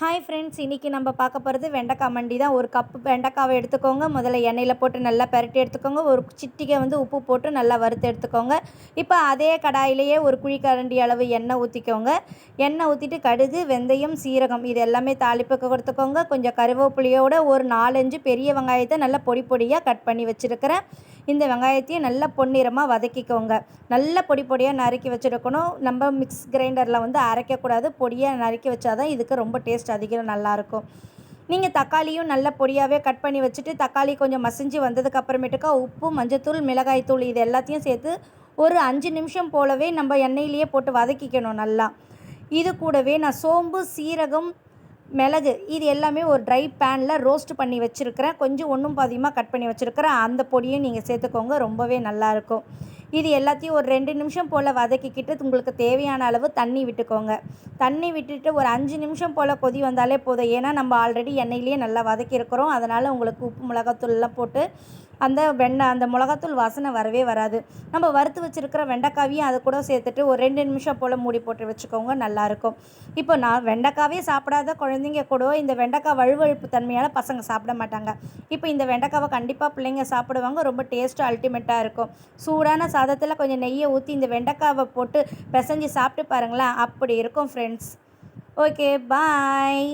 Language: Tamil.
ஹாய் ஃப்ரெண்ட்ஸ் இன்றைக்கி நம்ம பார்க்க போகிறது வெண்டைக்காய் மண்டி தான். ஒரு கப்பு வெண்டைக்காவை எடுத்துக்கோங்க. முதல்ல எண்ணெயில் போட்டு நல்லா பரட்டி எடுத்துக்கோங்க. ஒரு சிட்டிகை வந்து உப்பு போட்டு நல்லா வறுத்து எடுத்துக்கோங்க. இப்போ அதே கடாயிலேயே ஒரு குழிக்கரண்டி அளவு எண்ணெய் ஊற்றிக்கோங்க எண்ணெய் ஊற்றிட்டு கடுகு வெந்தயம் சீரகம் இது எல்லாமே தாளிப்புக்கு கொடுத்துக்கோங்க. கொஞ்சம் கருவேப்பிலையோட ஒரு நாலஞ்சு பெரிய வெங்காயத்தை நல்லா பொடி பொடியாக கட் பண்ணி வச்சுருக்கிறேன். இந்த வெங்காயத்தையும் நல்லா பொன்னிறமாக வதக்கிக்கோங்க. நல்லா பொடி பொடியாக நறுக்கி வச்சுருக்கணும். நம்ம மிக்ஸ் கிரைண்டரில் வந்து அரைக்கக்கூடாது. பொடியாக நறுக்கி வச்சாதான் இதுக்கு ரொம்ப டேஸ்ட் அதிகம் நல்லாயிருக்கும். நீங்கள் தக்காளியும் நல்ல பொடியாகவே கட் பண்ணி வச்சுட்டு தக்காளி கொஞ்சம் மசிஞ்சு வந்ததுக்கு அப்புறமேட்டுக்கா உப்பு மஞ்சத்தூள் மிளகாய்த்தூள் இது எல்லாத்தையும் சேர்த்து ஒரு அஞ்சு நிமிஷம் போலவே நம்ம எண்ணெயிலேயே போட்டு வதக்கிக்கணும் நல்லா. இது கூடவே நான் சோம்பு சீரகம் மிளகு இது எல்லாமே ஒரு ட்ரை பேனில் ரோஸ்ட் பண்ணி வச்சுருக்கிறேன். கொஞ்சம் ஒன்றும் பாதியமாக கட் பண்ணி வச்சுருக்கிறேன். அந்த பொடியும் நீங்கள் சேர்த்துக்கோங்க ரொம்பவே நல்லாயிருக்கும் இது எல்லாத்தையும் ஒரு ரெண்டு நிமிஷம் போல் வதக்கிக்கிட்டு உங்களுக்கு தேவையான அளவு தண்ணி விட்டுக்கோங்க. தண்ணி விட்டுட்டு ஒரு அஞ்சு நிமிஷம் போல் கொதி வந்தாலே போதும். ஏன்னா நம்ம ஆல்ரெடி எண்ணெயிலேயே நல்லா வதக்கியிருக்கிறோம். அதனால் உங்களுக்கு உப்பு மிளகாத்தூள்லாம் போட்டு அந்த வெண்ணெய் அந்த மிளகாத்தூள் வாசனை வரவே வராது. நம்ம வறுத்து வச்சுருக்கிற வெண்டைக்காவையும் அது கூட சேர்த்துட்டு ஒரு ரெண்டு நிமிஷம் போல் மூடி போட்டு வச்சுக்கோங்க நல்லாயிருக்கும் இப்போ நான் வெண்டைக்காவே சாப்பிடாத குழந்தைங்க கூட இந்த வெண்டைக்காய் வழுவழுப்பு தன்மையால் பசங்க சாப்பிட மாட்டாங்க. இப்போ இந்த வெண்டைக்காவை கண்டிப்பாக பிள்ளைங்க சாப்பிடுவாங்க ரொம்ப டேஸ்ட்டு அல்டிமேட்டாக இருக்கும். சூடான சாதத்தில் கொஞ்சம் நெய்யை ஊற்றி இந்த வெண்டைக்காவை போட்டு பிசைஞ்சு சாப்பிட்டு பாருங்களேன் அப்படி இருக்கும் ஃப்ரெண்ட்ஸ் ஓகே பாய்